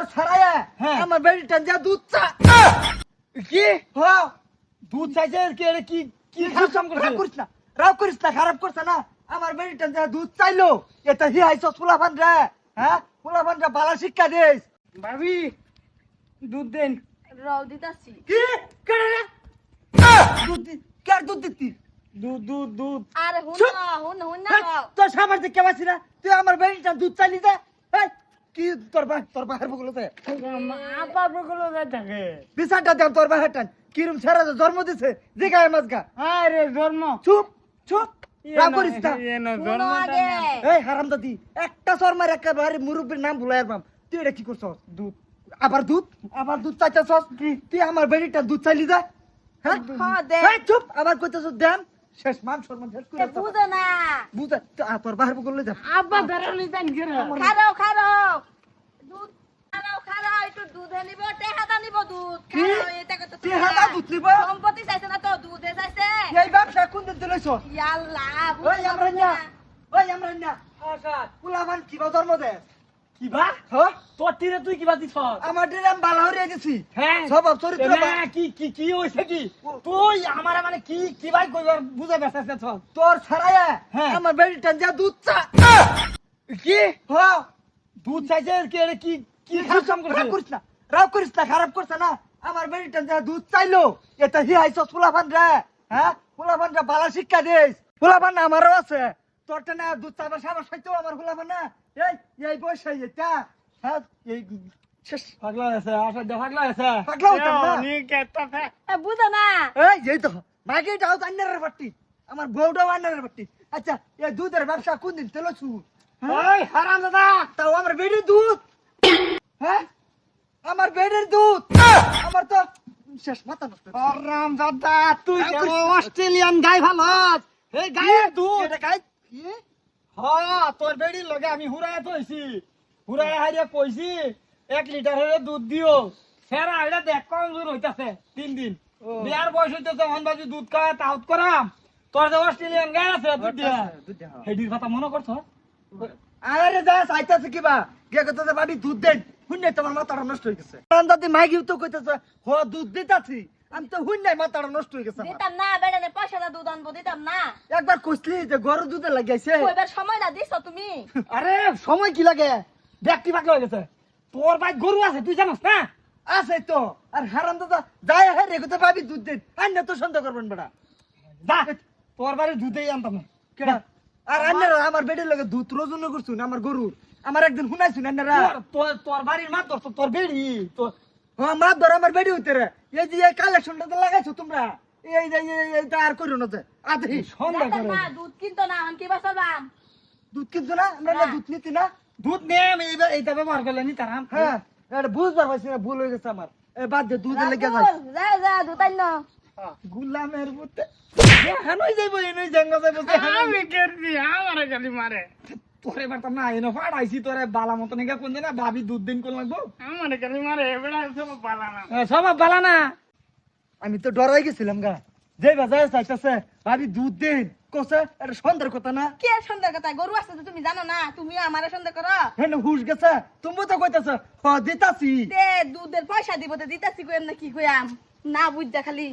তোর ছাড়াইয়া হ্যাঁ। আমার বেড়ি টান যা দুধ চা। কি? হ্যাঁ দুধ চাইছে কি এটা কি কি খারাপ করিস না রাও করিস না খারাপ করছে না। আমার বেড়ি টান যা দুধ চাইলো এটা হি হাইছ ফুলাফান রে হ্যাঁ? ফুলাফান রে বালা শিক্ষা দিস। ভাবি দুধ দেন। রও দিতাছি। কি? কেন রে? দুধ দি কার দুধ দিতি? দুধ দুধ দুধ। আরে হুন না হুন হুন না। হেই, তোর সামার দেখে না তুই আমার বেড়ি টান দুধ চাইলি যা কি তোর ভাই তোর ভাইয়ের বগুলোতে আপা বগুলো যাই থাকে। বিচারটা দেন তোর ভাইয়ের টান। কিরম ছেড়ে জন্ম দিছে। যে গায়ে মাছ গা। আরে জন্ম। চুপ চুপ। রাগ করিস না। এই হারাম দাদি একটা সর মার একেবারে মুরব্বীর নাম ভুলাই পাম তুই এটা কি করছস? দুধ। আবার দুধ? আবার দুধ চাইতেছস? কি? তুই আমার বেড়িটা দুধ চাইলি যা। হ্যাঁ? হ্যাঁ চুপ আবার কইতেছস দেন। শেষ মান সম্মান শেষ করে বুঝে না। বুঝা তোর বাহির বগলে যা আপা বেরোলি দেন কেন খারাও খারাও দুধ খারাও খারাও একটু দুধ নিব টেহাদা নিব দুধ। কি? খারাও এটা কত টেহাদা দুধ নিব? সম্পত্তি চাইছে না তো দুধে চাইছে। এই ব্যবসা কোন দিন দিলছ ইয়াল্লা ওই আমরা না। ওই আমরা না পুলামান কিবা জন্ম দে কিবা? হ্যাঁ? তোর তীরে তুই কিবা দিছ? আমার ডিরাম বালা হরিয়া গেছি। হ্যাঁ। স্বভাব চরিত্র কি কি কি হইছে কি? তুই আমার মানে কি কি কইবার বুঝা বেসাছে চল। তোর ছাড়াইয়া হ্যাঁ। আমার বেড়িটা যা দুধ চা। কি? হ্যাঁ। দুধ চাইছে কি এটা কি কি কি খারাপ কাম করছে করিস না রাও করিস না খারাপ করছে না। আমার বেড়িটা যা দুধ চাইলো। এটা হি হাইছ ফুলাফান রে হ্যাঁ? ফুলাফান রে বালা শিক্ষা দিস ফুলাফান আমারও আছে। তোরটা না দুধ চাইবার সাবাস হইতো আমার ফুলাফান না এই এই বয়স এটা। হ্যাঁ এই পাগলা আছে আসা দে পাগলা আছে পাগলা হইতাম না। নি কেতাছে এ বুঝে না। এই যেই তো মাগিটাও তো আন্নারের বাট্টি আমার বউটাও আন্নারের আচ্ছা এই দুধের ব্যবসা কোন দিন তেলছু ওই হারাম দাদা। তাও আমার বেডের দুধ? হ্যাঁ? আমার বেডের দুধ? আমার তো শেষ মাথা নষ্ট হারাম দাদা তুই করিস- অস্ট্রেলিয়ান গাই ভালো এই গায়ের দুধ। এটা গাই কি? হ্যাঁ তোর বেড়ির লগে আমি হুরায় থইছি। হুরায় হারিয়ে কইছি এক লিটারের দুধ দিও। সেরা এটা দেখ কমজোর হইতাছে তিন দিন। বিয়ার বয়স হইতেছে হন বাজি দুধ খাওয়া তাউত করাম। তোর যে অস্ট্রেলিয়ান গাই আছে দুধ দিয়া। হ্যাঁ। হেডির কথা মনে করছ? আরে যা চাইতাছে কিবা গে কইতাছে বাড়ি দুধ দেন। হুন তোমার মাথাটা নষ্ট হয়ে গেছে। মাগিও তো কইতাছে হ দুধ দিতাছি। আমি তো হুন নাই মাথাটা নষ্ট হয়ে গেছে। দিতাম না বেড়ানে দুধ আনব দিতাম না। একবার কইছলি যে গরু দুধে লাগাইছে। কইবার সময় না দিছ তুমি? আরে সময় কি লাগে? ব্যক্তি পাগলা হয়ে গেছে। তোর ভাই গরু আছে তুই জানোস না? আছে তো। আর হারাম দাদা যাই হে রে কইতে ভাবি দুধ দেন আন্য তো সন্দেহ করবেন বেটা। যা তোর বাড়ি দুধেই আনতাম। না কেডা? আর আন্নারা আমার বেডের লগে দুধ রোজন্য করছুন আমার গরুর। আমার একদিন শুনাইছুন আন্নারা। তোর বাড়ির মা তোর তোর বেড়ি। তোর হ্যাঁ মা ধর আমার বেডি হইতে রে। এই যে এই কালেকশনটা তো লাগাইছো তোমরা। এই যে এই- এইটা আর করিও না যে আদহি সন্ধ্যা করে। না দুধ কিনতো না আমি কি বাসাবাম? দুধ কিনছো না? আমরা না না। দুধ নিতি না? দুধ নিয়ে আমি এইবার এইটা ব্যবহার করলে নি তারা হ্যাঁ এটা বুঝবার পারছি না ভুল হয়ে গেছে আমার। এ বাদ দে দুধে লেগে যাই যা যা দুধ আইন গুলামের বুতে। হানই যাইবো এনেই জাঙ্গা যাইবো। আমি করবি আমারে খালি মারে। তোরে বার্তা না এনো ফাড়াইছি তোরে বালা মতো নিকা কোন না ভাবি দুধ দিন কোন লাগবো? আমারে খালি মারে এবেলা সব বালা না। সব বালা না। আমি তো ডরাই গেছিলাম গা। যে বাজারে চাইতেছে ভাবি দুধ দিন। কোসে এটা সন্ধ্যার কথা না। কে সন্ধ্যা কথা? গরু আছে তো তুমি জানো না তুমি আমারে সন্ধ্যা করো। হেন হুশ গেছে তুমি তো কইতেছ হ দিতাছি। তে দুধের পয়সা দিব তো দিতাছি কইম না কি কইয়াম। না বুঝা খালি।